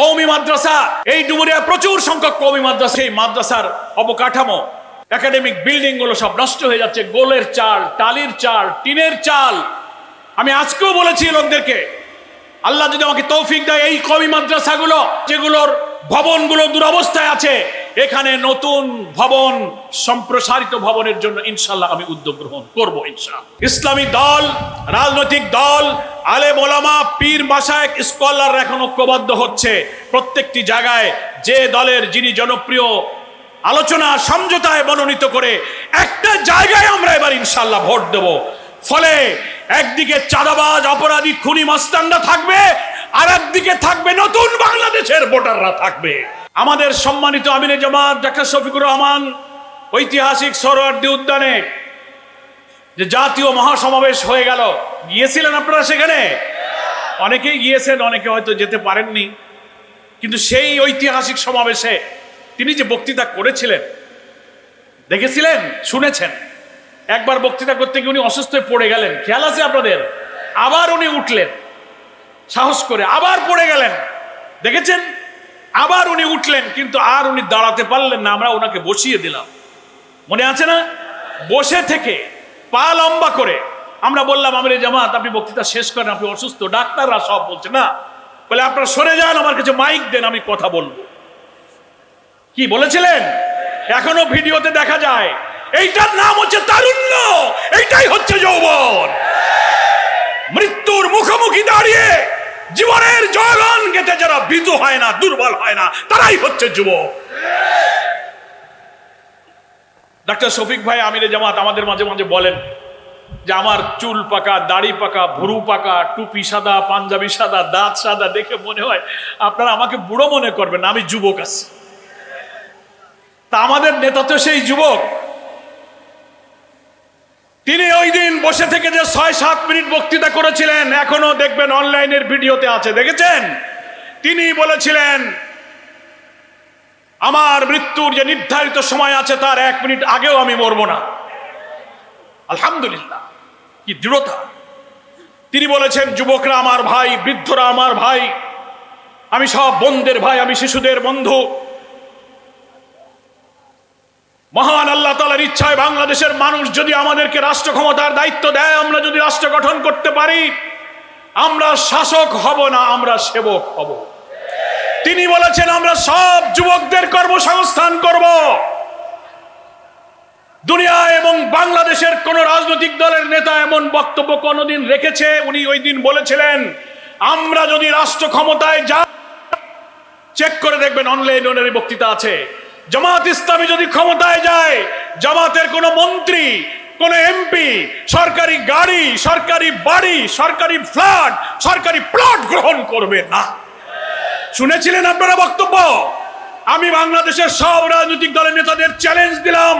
কৌমি মাদ্রাসা। এই ডুমুরিয়া প্রচুর সংখ্যক কৌমি মাদ্রাসা। এই মাদ্রাসার অবকাঠামো একাডেমিক বিল্ডিংগুলো সব নষ্ট হয়ে যাচ্ছে। গোলের চাল, টালির চাল, টিনের চাল। আমি আজকেও বলেছি লোকদেরকে, আল্লাহ যদি আমাকে তৌফিক দেয় এই কবি মাদ্রাসাগুলো, যেগুলোর ভবনগুলো দুরবস্থায় আছে এখানে নতুন ভবন, সম্প্রসারিত ভবনের জন্য ইনশাল্লাহ আমি উদ্যোগ গ্রহণ করব ইনশাল্লাহ ইসলামী দল, রাজনৈতিক দল আলে মোলামা পীর মাসায়ক স্কলার এখন ঐক্যবদ্ধ হচ্ছে। প্রত্যেকটি জায়গায় যে দলের যিনি জনপ্রিয়, আলোচনা, সমঝোতায় মনোনীত করে একটা জায়গায় আমরা এবার ইনশাল্লাহ ভোট দেব। ফলে একদিকে চাঁদাবাজ, অপরাধী, খুনি, মাস্তানরা থাকবে আর একদিকে থাকবে নতুন বাংলাদেশের ভোটাররা থাকবে। আমাদের সম্মানিত আমিরে জামাত ডাক্তার শফিকুর রহমান, ঐতিহাসিক সরোয়ার্দী উদ্যানে যে জাতীয় মহাসমাবেশ হয়ে গেল। গিয়েছিলেন আপনারা সেখানে? অনেকেই গিয়েছেন, অনেকে হয়তো যেতে পারেননি। কিন্তু সেই ঐতিহাসিক সমাবেশে তিনি যে বক্তৃতা করেছিলেন, দেখেছিলেন? শুনেছেন। একবার বক্তৃতা করতে গিয়ে উনি অসুস্থ হয়ে পড়ে গেলেন। খেয়াল আছে আপনাদের? আবার উনি উঠলেন। সাহস করে আবার পড়ে গেলেন। দেখেছেন? আবার উনি উঠলেন, কিন্তু আর উনি দাঁড়াতে পারলেন না, আমরা ওনাকে বসিয়ে দিলাম। মনে আছে না? বসে থেকে পা লম্বা করে আমরা বললাম, আমার জামাত, আপনি বক্তৃতা শেষ করেন, আপনি অসুস্থ, ডাক্তাররা সব বলছে। না, বলে, আপনারা সরে যান, আমার কাছে মাইক দেন, আমি কথা বলব। কি বলেছিলেন? এখনও ভিডিওতে দেখা যায়, এইটার নাম হচ্ছে তারুণ্য, এইটাই হচ্ছে যৌবন। মৃত্যুর মুখোমুখি দাঁড়িয়ে জীবনের জয়গান গেতে যারা ভীতু হয় না, দুর্বল হয় না, তারাই হচ্ছে যুবক। ডাক্তার শফিক ভাই, আমিরে জামাত, আমাদের মাঝে মাঝে বলেন যে আমার চুল পাকা, দাড়ি পাকা, ভুরু পাকা, টুপি সাদা, পাঞ্জাবি সাদা, দাঁত সাদা দেখে মনে হয় আপনারা আমাকে বুড়ো মনে করবেন, আমি যুবক আছি। তা আমাদের নেতা তো সেই যুবক। তিনি ওই দিন বসে থেকে যে ছয় সাত মিনিট বক্তৃতা করেছিলেন, এখনও দেখবেন অনলাইনের ভিডিওতে আছে, দেখেছেন? তিনি বলেছিলেন, আমার মৃত্যুর যে নির্ধারিত সময় আছে, তার এক মিনিট আগেও আমি মরবো না। আলহামদুলিল্লাহ, কি দৃঢ়তা। তিনি বলেছেন, যুবকরা আমার ভাই, বৃদ্ধরা আমার ভাই, আমি সব বন্ধের ভাই, আমি শিশুদের বন্ধু। মহান আল্লাহ তালার ইচ্ছায় বাংলাদেশের মানুষ যদি আমাদেরকে রাষ্ট্র ক্ষমতার দায়িত্ব দেয়, আমরা যদি রাষ্ট্র গঠন করতে পারি, আমরা শাসক হব না, আমরা সেবক হব। তিনি বলেছেন, আমরা সব যুবকদের কর্মসংস্থান করব। দুনিয়া এবং বাংলাদেশের কোন রাজনৈতিক দলের নেতা এমন বক্তব্য কোনোদিন রেখেছে? উনি ওই দিন বলেছিলেন, আমরা যদি রাষ্ট্র ক্ষমতায় যা চেক করে দেখবেন অনলাইন ওনার বক্তৃতা আছে। জামাত ইসলামী যদি ক্ষমতায় যায়, জামাতের কোন মন্ত্রী, কোন এমপি, সরকারি গাড়ি, সরকারি বাড়ি, সরকারি ফ্ল্যাট, সরকারি প্লট গ্রহণ করবে না। শুনেছিলেন আপনারা বক্তব্য? আমি বাংলাদেশের সব রাজনৈতিক দলের নেতাদের চ্যালেঞ্জ দিলাম।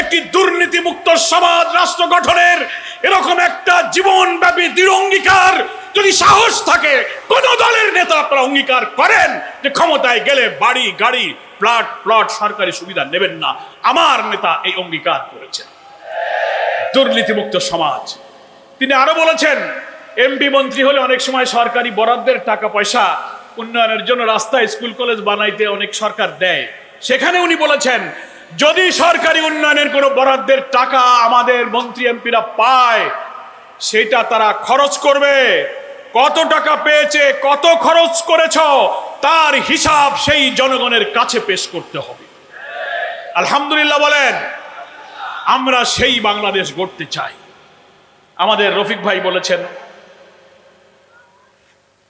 একটি দুর্নীতিমুক্ত সমাজ রাষ্ট্র গঠনের এরকম একটা জীবনব্যাপী দৃঢ় অঙ্গীকার যদি সাহস থাকে, কোন দলের নেতা আপনারা অঙ্গীকার করেন যে ক্ষমতায় গেলে বাড়ি, গাড়ি প্লট প্লট সরকারি সুবিধা নেবেন না। আমার নেতা এই অঙ্গীকার করেছেন। দুর্নীতিমুক্ত সমাজ। তিনি আরও বলেছেন এমপি মন্ত্রী হলে অনেক সময় সরকারি বরাদ্দের টাকা পয়সা উন্নয়নের জন্য রাস্তা স্কুল, কলেজ বানাইতে অনেক সরকার দেয়। সেখানে উনি বলেছেন, যদি সরকারি উন্নয়নের কোনো বরাদ্দের টাকা আমাদের মন্ত্রী এমপিরা পায়, সেটা তারা খরচ করবে। কত টাকা পেয়েছে, কত খরচ করেছ তার হিসাব সেই জনগণের কাছে পেশ করতে হবে। আলহামদুলিল্লাহ বলেন, আমরা সেই বাংলাদেশ গড়তে চাই। আমাদের রফিক ভাই বলেছেন,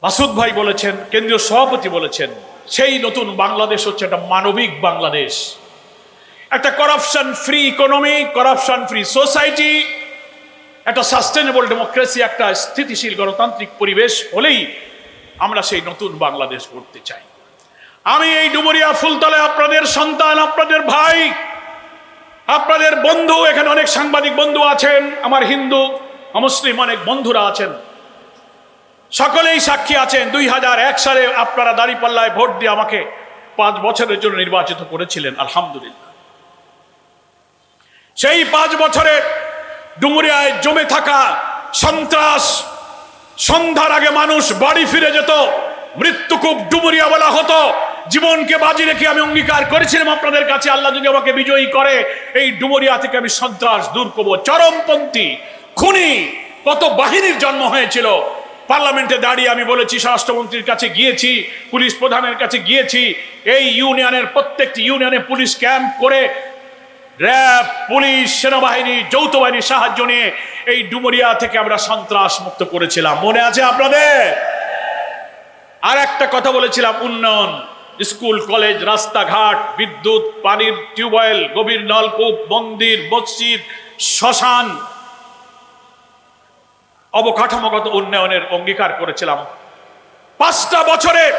মাসুদ ভাই বলেছেন, কেন্দ্রীয় সভাপতি বলেছেন, সেই নতুন বাংলাদেশ হচ্ছে একটা মানবিক বাংলাদেশ। একটা corruption free economy corruption free society একটা সাস্টেনেবল ডেমোক্রেসি একটা স্থিতিশীল গণতান্ত্রিক পরিবেশ হলেই আমরা সেই নতুন বাংলাদেশ গড়তে চাই। আমি এই ডুবুরিয়া ফুলতলে আপনাদের সন্তান, আপনাদের ভাই, আপনাদের বন্ধু, এখানে অনেক সাংবাদিক বন্ধু আছেন, আমার হিন্দু মুসলিম অনেক বন্ধুরা আছেন। সকলেই সাক্ষী আছেন, দুই হাজার এক সালে আপনারা দাঁড়িপাল্লায় ভোট দিয়ে আমাকে পাঁচ বছরের জন্য নির্বাচিত করেছিলেন, আলহামদুলিল্লাহ। সেই পাঁচ বছরে ডুমুরিয়ায় জমে থাকা সন্ত্রাস সন্ধ্যার আগে মানুষ বাড়ি ফিরে যেত মৃত্যুকূপ ডুবুরিয়া বলা হতো। জীবনকে বাজি রেখে আমি অঙ্গীকার করেছিলাম আপনাদের কাছে, আল্লাহ যদি আমাকে বিজয়ী করে, এই ডুবুরিয়া থেকে আমি সন্ত্রাস দূর করব। চরমপন্থী, খুনি, কত বাহিনীর জন্ম হয়েছিল। পার্লামেন্টে দাঁড়িয়ে আমি বলেছি, স্বরাষ্ট্রমন্ত্রীর কাছে গিয়েছি, পুলিশ প্রধানের কাছে গিয়েছি, এই ইউনিয়নের প্রত্যেকটি ইউনিয়নে পুলিশ ক্যাম্প করে র্যাব, পুলিশ, সেনাবাহিনী যৌথ বাহিনীর সাহায্য নিয়ে এই ডুমুরিয়া থেকে আমরা সন্ত্রাস মুক্ত করেছিলাম। মনে আছে আপনাদের? আর একটা কথা বলেছিলাম, উন্নয়ন, স্কুল, কলেজ, রাস্তাঘাট, বিদ্যুৎ, পানির টিউবওয়েল, গভীর নলকূপ, মন্দির, মসজিদ, শ্মশান, অবকাঠামোগত উন্নয়নের অঙ্গীকার করেছিলাম। পাঁচটা বছরে,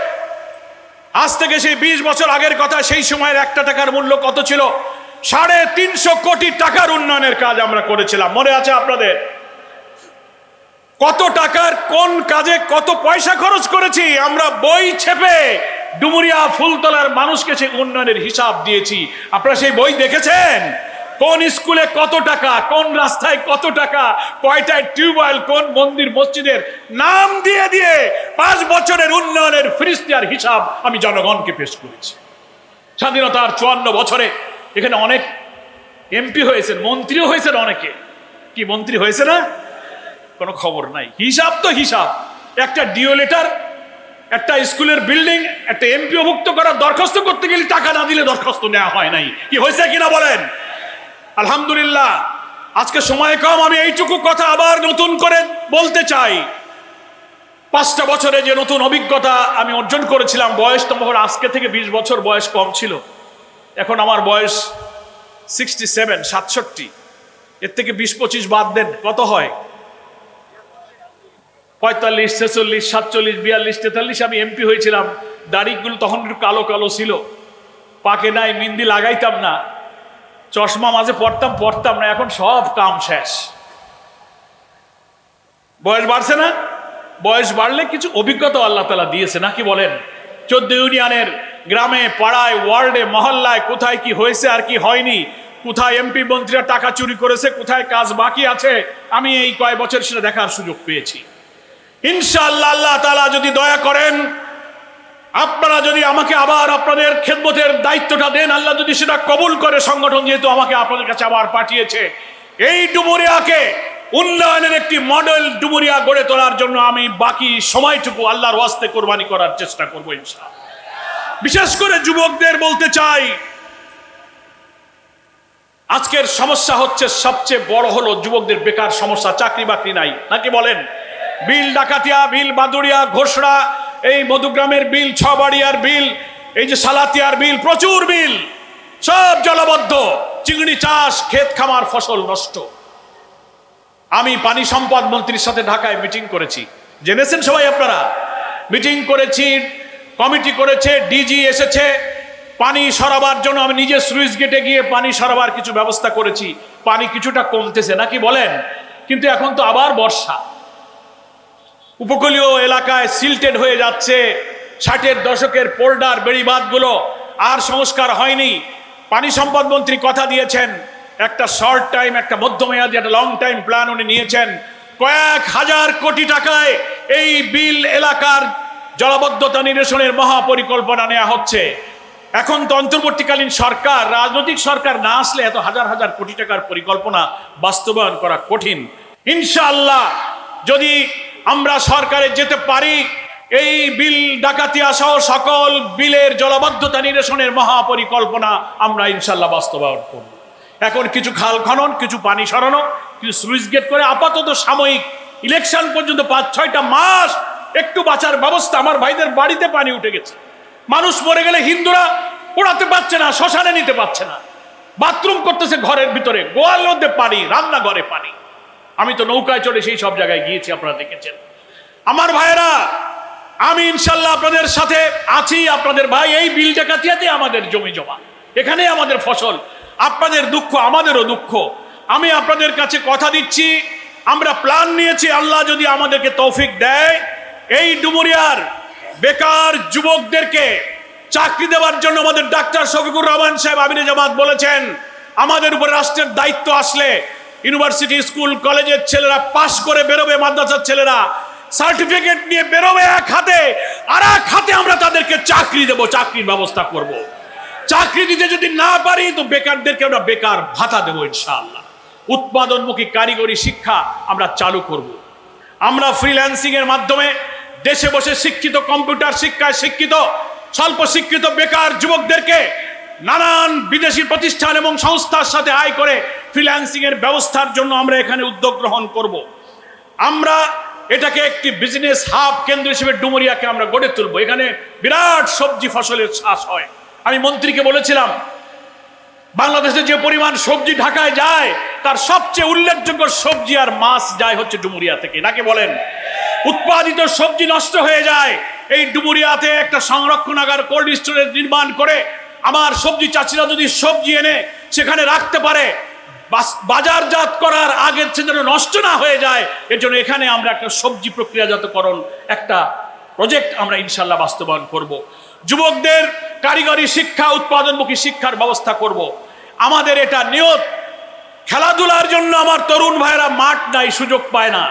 আজ থেকে সেই বিশ বছর আগের কথা, সেই সময়ের একটা টাকার মূল্য কত ছিল? সাড়ে তিনশো কোটি টাকার উন্নয়নের কাজ আমরা করেছিলাম। মনে আছে আপনাদের? কত টাকার, কোন কাজে কত পয়সা খরচ করেছি, আমরা বই ছেপে ডুমুরিয়া ফুলতলার মানুষকে সেই উন্নয়নের হিসাব দিয়েছি। আপনারা সেই বই দেখেছেন? কোন স্কুলে কত টাকা, কোন রাস্তায় কত টাকা, কয়টায় টিউবওয়েল কোন মন্দির, মসজিদের নাম দিয়ে দিয়ে পাঁচ বছরের উন্নয়নের ফিরিস্তিয়ার হিসাব আমি জনগণকে পেশ করেছি। স্বাধীনতার চুয়ান্ন বছরে এখানে অনেক এমপি হয়েছেন, মন্ত্রীও হয়েছেন অনেকে। কি মন্ত্রী হয়েছে না? কোনো খবর নাই। হিসাব তো হিসাব। একটা ডিও লেটার, একটা স্কুলের বিল্ডিং, একটা এমপিও ভুক্ত করার দরখাস্ত করতে গেলে টাকা না দিলে দরখাস্ত নেওয়া হয় নাই। কি হয়েছে কিনা বলেন? আলহামদুলিল্লাহ, আজকে সময় কম, আমি এইটুকু কথা আবার নতুন করে বলতে চাই। পাঁচটা বছরে যে নতুন অভিজ্ঞতা আমি অর্জন করেছিলাম, বয়স তোমার আজকে থেকে বিশ বছর বয়স কম ছিল। এখন আমার বয়স সিক্সটি সেভেন সাতষট্টি। এর থেকে বিশ পঁচিশ বাদ দেন, কত হয়? পঁয়তাল্লিশ, ছেচল্লিশ, সাতচল্লিশ, বিয়াল্লিশ, তেতাল্লিশ, আমি এমপি হয়েছিলাম। দাড়িগুলো তখন একটু কালো কালো ছিল। পাকে নাই মিন্দি লাগাইতাম না। চশমা মাঝে পড়তাম পড়তাম না, এখন সব কাম শেষ। বয়স বাড়ছে না? বয়স বাড়লে কিছু অভিজ্ঞতা আল্লাহ তালা দিয়েছে নাকি বলেন? চোদ্দ ইউনিয়নের গ্রামে, পাড়ায়, ওয়ার্ডে, মহল্লায় কোথায় কি হয়েছে আর কি হয়নি, কোথায় এমপি মন্ত্রীরা টাকা চুরি করেছে, কোথায় কাজ বাকি আছে, আমি এই কয় বছর সেটা দেখার সুযোগ পেয়েছি। ইনশাআল্লাহ আল্লাহ তালা যদি দয়া করেন, আপনারা যদি আমাকে আবার আপনাদের খেদমতের দায়িত্বটা দেন, আল্লাহ যদি সেটা কবুল করে, সংগঠন যেহেতু আমাকে আপনাদের কাছে আবার পাঠিয়েছে, এই ডুমুরিয়াকে উন্নয়নের একটি মডেল ডুমুরিয়া গড়ে তোলার জন্য আমি বাকি সময়টুকু আল্লাহর ওয়াস্তে কোরবানি করার চেষ্টা করব ইনশাআল্লাহ। বিশেষ করে যুবকদের বলতে চাই, আজকের সমস্যা হচ্ছে সবচেয়ে বড় হলো যুবকদের বেকার সমস্যা, চাকরি বাকরি নাই। নাকি বলেন? বিল ডাকাতিয়া, বিল বাদুড়িয়া ঘোষড়া, এই মধুগ্রামের বিল, ছবাড়িয়ার বিল, এই যে সালাতিয়ার বিল, প্রচুর বিল, সব জলবদ্ধ, চিংড়ি চাষ, ক্ষেত খামার, ফসল নষ্ট। আমি পানি সম্পদ মন্ত্রীর সাথে ঢাকায় মিটিং করেছি। জেনেছেন সবাই আপনারা? মিটিং করেছি কমিটি করেছে ডিজি এসেছে, পানি সরাবার জন্য আমি নিজে সুইচ গেটে গিয়ে পানি সরাবার কিছু ব্যবস্থা করেছি। পানি কিছুটা কমতেছে, নাকি বলেন? কিন্তু এখন তো আবার বর্ষা। উপকূলীয় এলাকায় সিল্টেড হয়ে যাচ্ছে, ষাটের দশকের পোল্ডার বেড়িবাঁধগুলো আর সংস্কার হয়নি। পানি সম্পদ মন্ত্রী কথা দিয়েছেন, একটা শর্ট টাইম একটা মধ্যমেয়াদী, একটা লং টাইম প্ল্যান উনি নিয়েছেন। কয়েক হাজার কোটি টাকায় এই বিল এলাকার জলবদ্ধতা নিরসনের মহাপরিকল্পনা নেওয়া হচ্ছে। এখন তো অন্তর্বর্তীকালীন সরকার, রাজনৈতিক সরকার না আসলে এত হাজার হাজার কোটি টাকার পরিকল্পনা বাস্তবায়ন করা কঠিন। ইনশাআল্লাহ যদি আমরা সরকারে যেতে পারি, এই বিল ডাকাতিয়া সহ সকল বিলের জলবদ্ধতা নিরসনের মহাপরিকল্পনা আমরা ইনশাল্লাহ বাস্তবায়ন করব। এখন কিছু খাল খনন, কিছু পানি সরানো, কিছু সুইচ গেট করে আপাতত সাময়িক ইলেকশন পর্যন্ত পাঁচ ছয়টা মাস একটু বাঁচার ব্যবস্থা আমার ভাইদের বাড়িতে পানি উঠে গেছে। মানুষ মরে গেলে হিন্দুরা পোড়াতে পারছে না, শ্মশানে নিতে পারছে না। বাথরুম করতেছে ঘরের ভিতরে, গোয়াল মধ্যে পানি, রান্নাঘরে পানি। আমি তো নৌকায় চড়ে সেই সব জায়গায় গিয়েছি, আপনারা দেখেছেন। আমার ভাইয়েরা, আমি ইনশাল্লাহ আপনাদের সাথে আছি, আপনাদের ভাই এই বিল ডাকাতিয়াতে আমাদের জমি জমা। এখানে আমাদের ফসল। আপনাদের দুঃখ, আমাদেরও দুঃখ। আমি আপনাদের কাছে কথা দিচ্ছি, আমরা প্ল্যান নিয়েছি, আল্লাহ যদি আমাদেরকে তৌফিক দেয় এই ডুমুরিয়ার বেকার যুবকদেরকে চাকরি দেওয়ার জন্য আমাদের ডাক্তার শফিকুর রহমান সাহেব আবিনে জামাত বলেছেন, আমাদের উপর রাষ্ট্রের দায়িত্ব আসলে ইউনিভার্সিটি, স্কুল, কলেজের ছেলেরা পাশ করে বেরোবে, মাদ্রাসার ছেলেরা সার্টিফিকেট নিয়ে বেরোবে এক হাতে, আর এক হাতে আমরা তাদেরকে চাকরি দেব, চাকরির ব্যবস্থা করব। চাকরি দিতে যদি না পারি, তো বেকারদেরকে আমরা বেকার ভাতা দেবো ইনশাআল্লাহ উৎপাদনমুখী কারিগরি শিক্ষা আমরা চালু করব। আমরা ফ্রিল্যান্সিং এর মাধ্যমে দেশে বসে শিক্ষিত, কম্পিউটার শিক্ষায় শিক্ষিত, স্বল্প শিক্ষিত, বেকার যুবকদেরকে নানান বিদেশি প্রতিষ্ঠান এবং সংস্থার সাথে আয় করে ফ্রিল্যান্সিং এর ব্যবস্থার জন্য আমরা এখানে উদ্যোগ গ্রহণ করব। আমরা এটাকে একটি বিজনেস হাব কেন্দ্র হিসেবে ডুমুরিয়াকে আমরা গড়ে তুলবো। এখানে বিরাট সবজি ফসলের চাষ হয়। আমি মন্ত্রীকে বলেছিলাম, বাংলাদেশে যে পরিমাণ সবজি ঢাকায় যায়, তার সবচেয়ে উল্লেখযোগ্য সবজি আর মাছ যায় হচ্ছে ডুমুরিয়া থেকে। নাকি বলেন। উৎপাদিত সবজি নষ্ট হয়ে যায়। এই ডুমুরিয়াতে একটা সংরক্ষণাগার কোল্ড স্টোরেজ নির্মাণ করে আমার সবজি চাষিরা যদি সবজি এনে সেখানে রাখতে পারে বাজারজাত করার আগে সে যেন নষ্ট না হয়ে যায়, এর জন্য এখানে আমরা একটা সবজি প্রক্রিয়াজাতকরণ একটা প্রজেক্ট আমরা ইনশাল্লাহ বাস্তবায়ন করব। যুবকদের কারিগরি শিক্ষা, উৎপাদনমুখী শিক্ষার ব্যবস্থা করব। আমাদের এটা নিয়ত। খেলাধুলার জন্য আমার তরুণ ভাইরা মাঠ নাই, সুযোগ পায় না।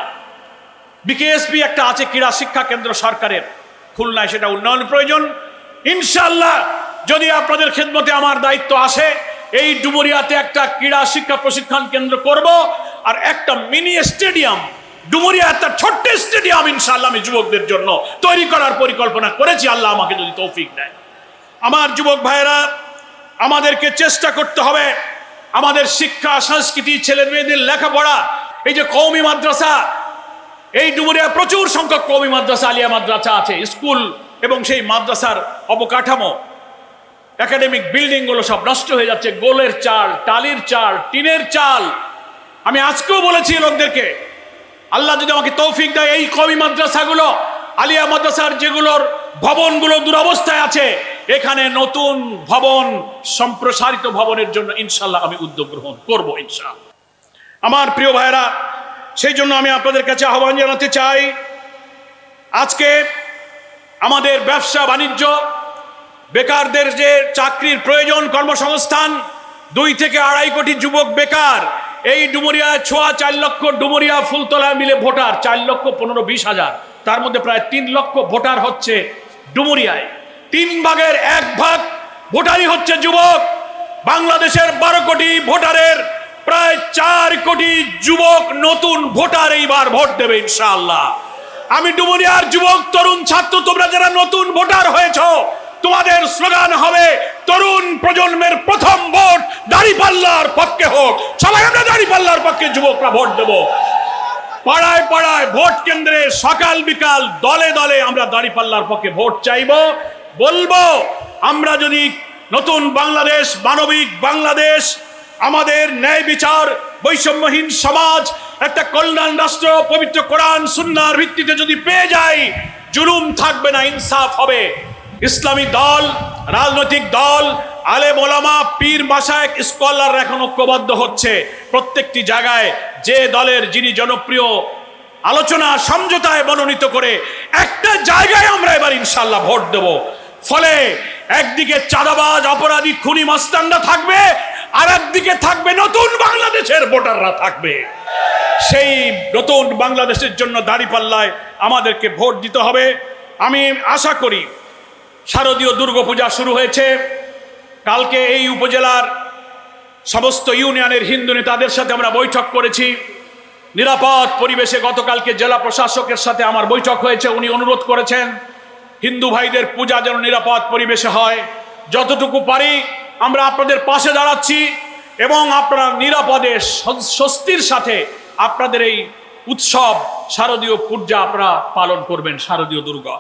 বিকেএসপি একটা আছে ক্রীড়া শিক্ষা কেন্দ্র সরকারের। খুলনায় সেটা উন্নয়ন প্রয়োজন। ইনশাল্লাহ যদি আপনাদের খেদমতে আমার দায়িত্ব আসে, এই ডুমুরিয়াতে একটা ক্রীড়া শিক্ষা প্রশিক্ষণ কেন্দ্র করব আর একটা মিনি স্টেডিয়াম, ডুমুরিয়া একটা ছোট্ট স্টেডিয়াম ইনশাল্লাহ আমি যুবকদের জন্য তৈরি করার পরিকল্পনা করেছি। আল্লাহ আমাকে যদি তৌফিক দেয়। আমার যুবক ভাইয়েরা, আমাদেরকে চেষ্টা করতে হবে। আমাদের শিক্ষা, সংস্কৃতি ছেলে মেয়েদের লেখাপড়া, এই যে কৌমি মাদ্রাসা এই ডুমুরিয়া প্রচুর সংখ্যক কৌমি মাদ্রাসা, আলিয়া মাদ্রাসা আছে, স্কুল এবং সেই মাদ্রাসার অবকাঠামো একাডেমিক বিল্ডিংগুলো সব নষ্ট হয়ে যাচ্ছে, গোলের চাল, টালির চাল, টিনের চাল। আমি আজকেও বলেছি লোকদেরকে, আল্লাহ যদি আমাকে তৌফিক দেয় এই কমি মাদ্রাসাগুলো, আলিয়া মাদ্রাসার যেগুলোর ভবনগুলো দুরবস্থায় আছে, এখানে নতুন ভবন, সম্প্রসারিত ভবনের জন্য ইনশাল্লাহ আমি উদ্যোগ গ্রহণ করব ইনশাআল্লাহ। আমার প্রিয় ভাইরা সেই জন্য আমি আপনাদের কাছে আহ্বান জানাতে চাই। আজকে আমাদের ব্যবসা বাণিজ্য, বেকারদের যে চাকরির প্রয়োজন কর্মসংস্থান, দুই থেকে আড়াই কোটি যুবক বেকার, এই ডুমুরিয়া ছোয়া চার লক্ষ, ডুমুরিয়া, ফুলতলা মিলে ভোটার, চার লক্ষ পনেরো বিশ হাজার। তার মধ্যে প্রায় তিন লক্ষ ভোটার হচ্ছে ডুমুরিয়ায়। তিন ভাগের এক ভাগ ভোটারই হচ্ছে যুবক। বাংলাদেশের বারো কোটি ভোটারের প্রায় চার কোটি যুবক নতুন ভোটার এইবার ভোট দেবে ইনশাআল্লাহ। আমি ডুমুরিয়ার যুবক, তরুণ ছাত্র, তোমরা যারা নতুন ভোটার হয়েছ, তোমাদের স্লোগান হবে, তরুণ প্রজন্মের প্রথম ভোট দাড়িপাল্লার পক্ষে হোক। সবাই আমরা দাড়িপাল্লার পক্ষে যুবকরা ভোট দেব। পাড়ায় পাড়ায় ভোট কেন্দ্রে সকাল বিকাল দলে দলে আমরা দাড়িপাল্লার পক্ষে ভোট চাইব। বলব, আমরা যদি নতুন বাংলাদেশ, মানবিক বাংলাদেশ আমাদের ন্যায় বিচার, বৈষম্যহীন সমাজ, একটা কল্যাণ রাষ্ট্র, পবিত্র কোরআন, সুন্নার ভিত্তিতে যদি পেয়ে যাই, জুলুম থাকবে না, ইনসাফ হবে। ইসলামী দল, রাজনৈতিক দল আলে মোলামা পীর মাসায়ক স্কলার এখন ঐক্যবদ্ধ হচ্ছে। প্রত্যেকটি জায়গায় যে দলের যিনি জনপ্রিয়, আলোচনা, সমঝোতায় মনোনীত করে একটা জায়গায় আমরা এবার ইনশাল্লাহ ভোট দেব। ফলে একদিকে চাঁদাবাজ, অপরাধী, খুনি, মাস্তানরা থাকবে আর একদিকে থাকবে, নতুন বাংলাদেশের ভোটাররা থাকবে। সেই নতুন বাংলাদেশের জন্য দাঁড়িপাল্লায় আমাদেরকে ভোট দিতে হবে। আমি আশা করি শারদীয় দুর্গাপূজা শুরু হয়েছে। কালকে এই উপজেলার সমস্ত ইউনিয়নের হিন্দু নেতাদের সাথে আমরা বৈঠক করেছি। নিরাপদ পরিবেশে গতকালকে জেলা প্রশাসকের সাথে আমার বৈঠক হয়েছে, উনি অনুরোধ করেছেন, হিন্দু ভাইদের পূজা যেন নিরাপদ পরিবেশে হয়। যতটুকু পারি আমরা আপনাদের পাশে দাঁড়াচ্ছি এবং আপনারা নিরাপদে স্বস্তির সাথে আপনাদের এই উৎসব শারদীয় পূজা আপনারা পালন করবেন, শারদীয় দুর্গা।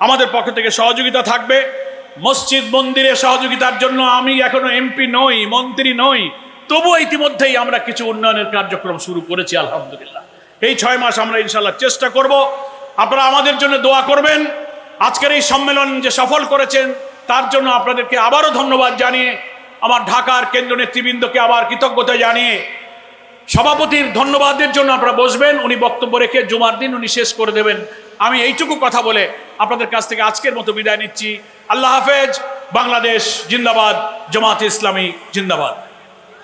আমাদের পক্ষ থেকে সহযোগিতা থাকবে। মসজিদ মন্দিরে সহযোগিতার জন্য আমি এখনও এমপি নই, মন্ত্রী নই। তবু ইতিমধ্যেই আমরা কিছু উন্নয়নের কার্যক্রম শুরু করেছি, আলহামদুলিল্লাহ। এই ছয় মাস আমরা ইনশাল্লাহ চেষ্টা করব। আপনারা আমাদের জন্য দোয়া করবেন। আজকের এই সম্মেলন যে সফল করেছেন তার জন্য আপনাদেরকে আবারও ধন্যবাদ জানিয়ে, আমার ঢাকার কেন্দ্র নেতৃবৃন্দকে আবার কৃতজ্ঞতা জানিয়ে, সভাপতির ধন্যবাদের জন্য আপনারা বসবেন, উনি বক্তব্য রেখে জুমার দিন উনি শেষ করে দেবেন। আমি এইটুকু কথা বলে আপনাদের কাছ থেকে আজকের মতো বিদায় নিচ্ছি। আল্লাহ হাফেজ, বাংলাদেশ জিন্দাবাদ, জামাত ইসলামী জিন্দাবাদ।